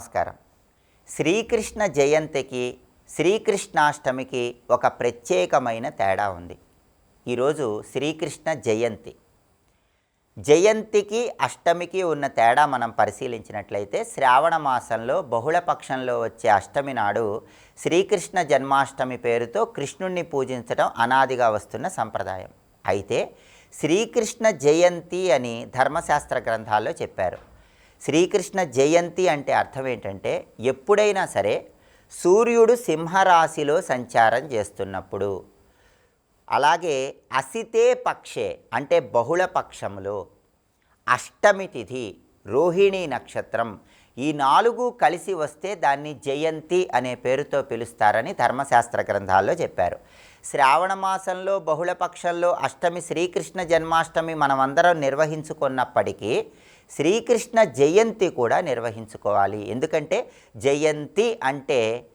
నమస్కారం. శ్రీకృష్ణ జయంతికి శ్రీకృష్ణాష్టమికి ఒక ప్రత్యేకమైన తేడా ఉంది. ఈరోజు శ్రీకృష్ణ జయంతి. జయంతికి అష్టమికి ఉన్న తేడా మనం పరిశీలించినట్లయితే శ్రావణ మాసంలో బహుళపక్షంలో వచ్చే అష్టమి నాడు శ్రీకృష్ణ జన్మాష్టమి పేరుతో కృష్ణుణ్ణి పూజించడం అనాదిగా వస్తున్న సంప్రదాయం. అయితే శ్రీకృష్ణ జయంతి అని ధర్మశాస్త్ర గ్రంథాల్లో చెప్పారు. శ్రీకృష్ణ జయంతి అంటే అర్థం ఏంటంటే ఎప్పుడైనా సరే సూర్యుడు సింహరాశిలో సంచారం చేస్తున్నప్పుడు అలాగే అసితే పక్షే అంటే బహుళ పక్షములో అష్టమి తిథి రోహిణీ నక్షత్రం ఈ నాలుగు కలిసి వస్తే దాన్ని జయంతి అనే పేరుతో పిలుస్తారని ధర్మశాస్త్ర గ్రంథాల్లో చెప్పారు. శ్రావణ మాసంలో బహుళ పక్షంలో అష్టమి శ్రీకృష్ణ జన్మాష్టమి మనమందరం నిర్వహించుకున్నప్పటికీ శ్రీకృష్ణ జయంతి కూడా నిర్వహించుకోవాలి. ఎందుకంటే జయంతి అంటే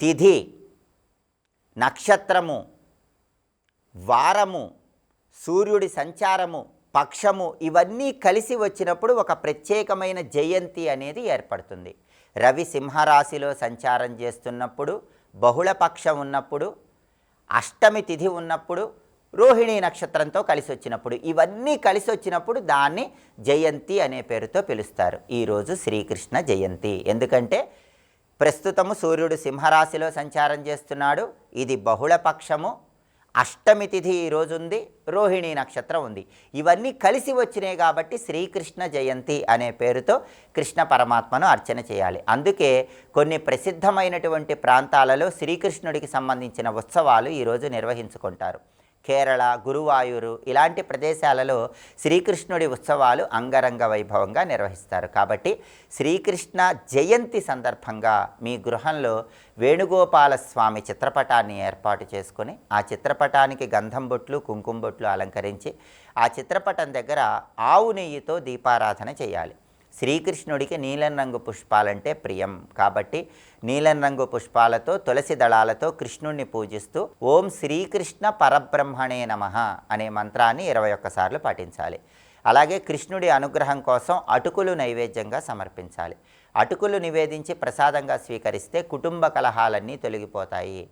తిథి నక్షత్రము వారము సూర్యుడి సంచారము పక్షము ఇవన్నీ కలిసి వచ్చినప్పుడు ఒక ప్రత్యేకమైన జయంతి అనేది ఏర్పడుతుంది. రవి సింహరాశిలో సంచారం చేస్తున్నప్పుడు బహుళ పక్షం ఉన్నప్పుడు అష్టమి తిథి ఉన్నప్పుడు రోహిణి నక్షత్రంతో కలిసి వచ్చినప్పుడు ఇవన్నీ కలిసి వచ్చినప్పుడు దాన్ని జయంతి అనే పేరుతో పిలుస్తారు. ఈరోజు శ్రీకృష్ణ జయంతి. ఎందుకంటే ప్రస్తుతము సూర్యుడు సింహరాశిలో సంచారం చేస్తున్నాడు. ఇది బహుళ పక్షము. అష్టమి తిథి ఈరోజు ఉంది రోహిణీ నక్షత్రం ఉంది. ఇవన్నీ కలిసి వచ్చినాయి కాబట్టి శ్రీకృష్ణ జయంతి అనే పేరుతో కృష్ణ పరమాత్మను అర్చన చేయాలి. అందుకే కొన్ని ప్రసిద్ధమైనటువంటి ప్రాంతాలలో శ్రీకృష్ణుడికి సంబంధించిన ఉత్సవాలు ఈరోజు నిర్వహించుకుంటారు. కేరళ గురువాయూరు ఇలాంటి ప్రదేశాలలో శ్రీకృష్ణుడి ఉత్సవాలు అంగరంగ వైభవంగా నిర్వహిస్తారు. కాబట్టి శ్రీకృష్ణ జయంతి సందర్భంగా మీ గృహంలో వేణుగోపాల స్వామి చిత్రపటాన్ని ఏర్పాటు చేసుకొని ఆ చిత్రపటానికి గంధం బొట్లు కుంకుమ బొట్లు అలంకరించి ఆ చిత్రపటం దగ్గర ఆవు నెయ్యితో దీపారాధన చేయాలి. శ్రీకృష్ణుడికి నీలం రంగు పుష్పాలంటే ప్రియం. కాబట్టి నీలం రంగు పుష్పాలతో తులసి దళాలతో కృష్ణుణ్ణి పూజిస్తూ ఓం శ్రీకృష్ణ పరబ్రహ్మణే నమ అనే మంత్రాన్ని ఇరవై ఒక్కసార్లు పాటించాలి. అలాగే కృష్ణుడి అనుగ్రహం కోసం అటుకులు నైవేద్యంగా సమర్పించాలి. అటుకులు నివేదించి ప్రసాదంగా స్వీకరిస్తే కుటుంబ కలహాలన్నీ తొలగిపోతాయి.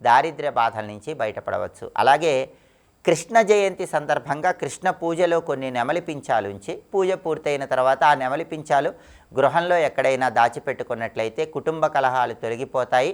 దారిద్ర్య బాధల నుంచి బయటపడవచ్చు. అలాగే కృష్ణ జయంతి సందర్భంగా కృష్ణ పూజలో కొన్ని నెమలి పించాలుంచి పూజ పూర్తయిన తర్వాత ఆ నెమలి పించాలు గృహంలో ఎక్కడైనా దాచిపెట్టుకున్నట్లయితే కుటుంబ కలహాలు తొలగిపోతాయి.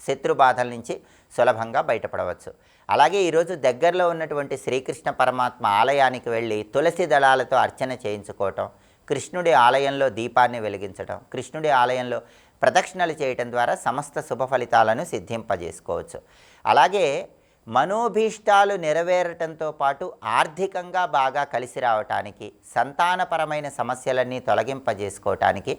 శత్రు బాధల నుంచి సులభంగా బయటపడవచ్చు. అలాగే ఈరోజు దగ్గరలో ఉన్నటువంటి శ్రీకృష్ణ పరమాత్మ ఆలయానికి వెళ్ళి తులసి దళాలతో అర్చన చేయించుకోవటం కృష్ణుడి ఆలయంలో దీపాన్ని వెలిగించడం కృష్ణుడి ఆలయంలో ప్రదక్షిణలు చేయటం ద్వారా సమస్త శుభ ఫలితాలను సిద్ధింపజేసుకోవచ్చు. అలాగే మనోభీష్టాలు నెరవేరటంతో పాటు ఆర్థికంగా బాగా కలిసి రావటానికి సంతానపరమైన సమస్యలన్నీ తొలగింపజేసుకోవటానికి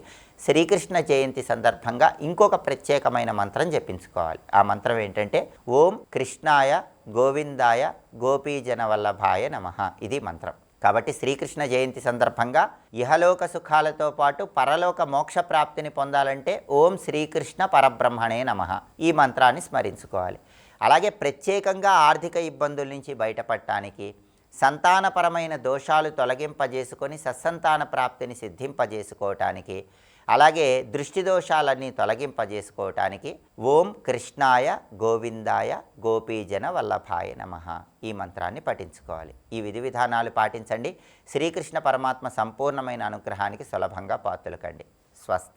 శ్రీకృష్ణ జయంతి సందర్భంగా ఇంకొక ప్రత్యేకమైన మంత్రం జపించుకోవాలి. ఆ మంత్రం ఏంటంటే ఓం కృష్ణాయ గోవిందాయ గోపీజన వల్లభాయ నమ. ఇది మంత్రం. కాబట్టి శ్రీకృష్ణ జయంతి సందర్భంగా ఇహలోక సుఖాలతో పాటు పరలోక మోక్ష ప్రాప్తిని పొందాలంటే ఓం శ్రీకృష్ణ పరబ్రహ్మణే నమ. ఈ మంత్రాన్ని స్మరించుకోవాలి. అలాగే ప్రత్యేకంగా ఆర్థిక ఇబ్బందుల నుంచి బయటపడటానికి సంతానపరమైన దోషాలు తొలగింపజేసుకొని సత్సంతాన ప్రాప్తిని సిద్ధింపజేసుకోవటానికి అలాగే దృష్టి దోషాలన్నీ తొలగింపజేసుకోవటానికి ఓం కృష్ణాయ గోవిందాయ గోపీజన వల్లభాయ నమ. ఈ మంత్రాన్ని పఠించుకోవాలి. ఈ విధి విధానాలు పాటించండి. శ్రీకృష్ణ పరమాత్మ సంపూర్ణమైన అనుగ్రహానికి సులభంగా పాతులకండి స్వస్తి.